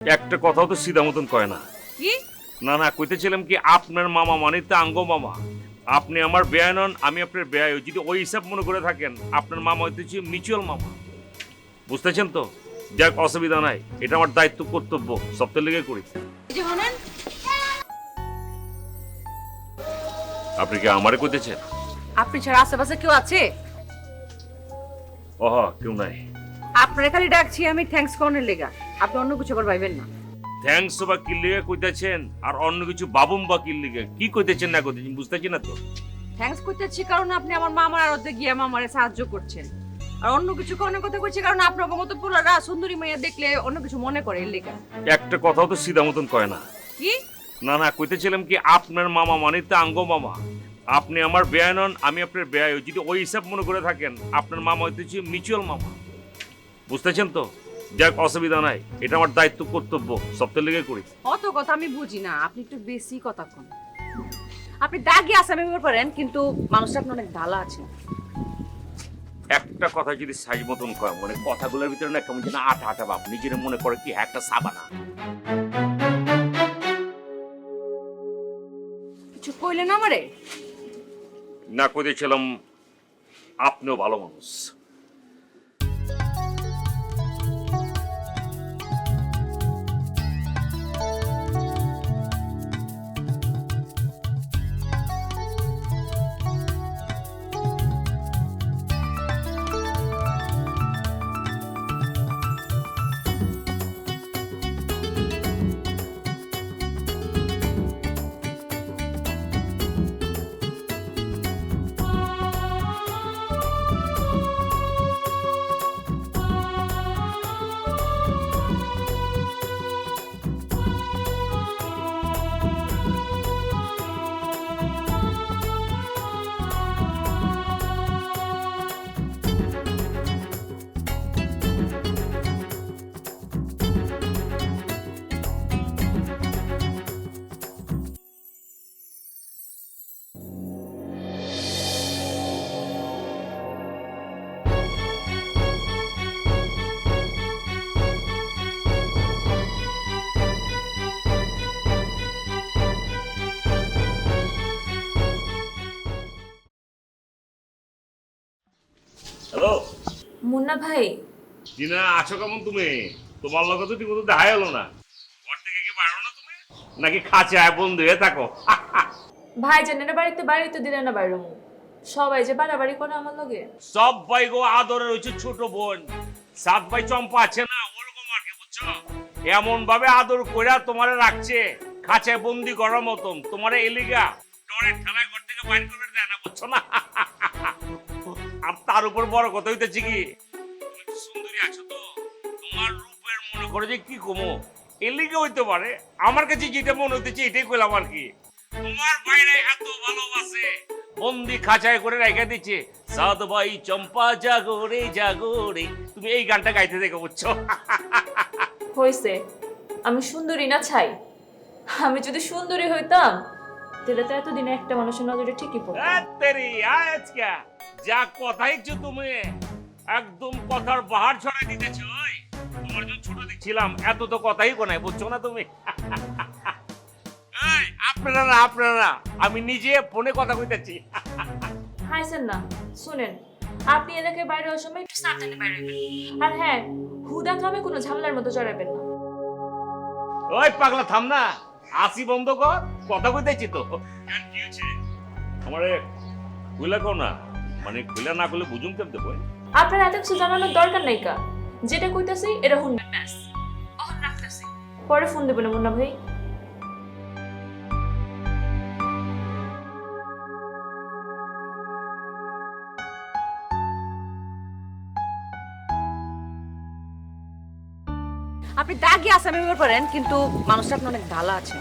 একটা কথাও তো সিধা মতন কয় না। কি? না না কইতেছিলাম কি আপনার মামা মানে তো আঙ্গ মামা। আপনি আমার ব্যয় নন আমি আপনার ব্যয়। যদি ওই হিসাব মনে করে থাকেন আপনার মামা হইতেছে মিউচুয়াল মামা। বুঝতেছেন তো? যাক অসুবিধা নাই। এটা আমার দায়িত্ব কর্তব্য। সপ্তাহ লেগে করি। আপনি কি আমারে কইতেছেন? আপনি ছাড়া আশেপাশে কেউ আছে? ওহ কেউ নাই। আপনার খালি ডাকছি আমি থ্যাঙ্কস কর্নের লেগা। আপনি অন্য কিছু করে পাইবেন না। থ্যাংকস বা কিল্লিগে কইতেছেন? আর অন্য কিছু বাবুম বা কিল্লিগে কি কইতেছেন না কইতেছেন বুঝতেছি না তো? থ্যাঙ্কস করতেছি কারণ আপনি আমার মামার আড়তে গিয়ে মামারে সাহায্য করছেন। আর অন্য কিছু কর্নের কথা কইছি কারণ আপনার মতো পোলারা সুন্দরী মেয়ে দেখলে অন্য কিছু মনে করে এর লেগা। একটা কথাও তো সিধা মতন কয় না। কি? না না কইতেছিলাম কি আপনার মামা মানে তো আঙ্গ মামা। আপনি আমার ব্যয় নন আমি আপনার ব্যয়। যদি ওই হিসাব মনে করে থাকেন আপনার মামা হইতেছে মিউচুয়াল মামা। বুঝতেছেন তো? যাক অসুবিধা নাই। এটা আমার দায়িত্ব কর্তব্য। সপ্তাহ লেগে করি। অত কথা আমি বুঝি না। আপনি একটু বেশি কথা কন। আপনি দাগি আসামি পারেন কিন্তু মানুষটা আপনি অনেক ঢালা আছেন। একটা কথা যদি সাইজ মতন কয় মানে কথাগুলোর ভিতরে না কেমন যেন আটা আটা বাপ নিজের মনে করে কি হ্যাঁ, একটা সাবানা কিছু কইলেন আমারে? না কইতেছিলাম আপনিও ভালো মানুষ। হ্যালো। মুন্না ভাই। জিনা আছো কেমন তুমি? তোমার লগে তো ঠিক মতো দেখা হলো না। ঘর থেকে কি পারো না তুমি? নাকি খাঁচায় বন্ধু হয়ে থাকো। ভাই জানেন বাড়িতে বাড়িতে দিলে না বাইরে সবাই যে বাড়াবাড়ি করে আমার লগে। সব ভাই গো আদরের হচ্ছে ছোট বোন। সাত ভাই চম্পা আছে না ওরকম আর কি বুঝছ? এমন ভাবে আদর কইরা তোমারে রাখছে। খাঁচায় বন্দি করার মতন। তোমারে এলিগা। ডরের ঠেলায় ঘর থেকে বাইর করে দেয় না বুঝছ না? আর তার উপর বড় কথা হইতেছে কি? তুমি সুন্দরী আছো তো তোমার রূপের মনে করে যে কি কমো? এলিগে হইতে পারে আমার কাছে যেটা মনে হইতেছে এটাই কইলাম আর কি। তোমার বাইরে এত ভালোবাসে বন্দি খাঁচায় করে রেখে দিচ্ছে। সাদ ভাই চম্পা জাগরে জাগরে তুমি এই গানটা গাইতে দেখো বুঝছ? হয়েছে আমি সুন্দরী না ছাই? আমি যদি সুন্দরী হইতাম তাহলে তো এতদিনে একটা মানুষের নজরে ঠিকই পড়তো তেরি আজকা। যা কথাই ইচ্ছো তুমি একদম কথার বাহার ছড়াই দিতেছো ওই। তোমার যখন ছোট দেখছিলাম এত তো কথাই কোনায় বুঝছ না তুমি? এই, আপনারা না আপনারা না আমি নিজে ফোনে কথা কইতেছি। হাইছেন না শুনেন আপনি এলাকায় বাইরে হওয়ার সময় একটু সাবধানে বাইরে হবেন। আর হ্যাঁ হুদা কামে কোনো ঝামেলার মতো জড়াবেন না। ওই পাগলা থাম না। আসি বন্ধ কর কথা কইতেছি তো। কি আমারে খুলে কও না। মানে খুলে না করলে বুঝুম কেমতে বই আপনার এত কিছু জানানোর দরকার নাই কা? যেটা কইতাছি এটা শুনবেন ব্যাস। অহন রাখতেছি। পরে ফোন দেবেন মুন্না ভাই। আপনি দাগি আসামি পারেন কিন্তু মানুষটা আপনি অনেক ঢালা আছেন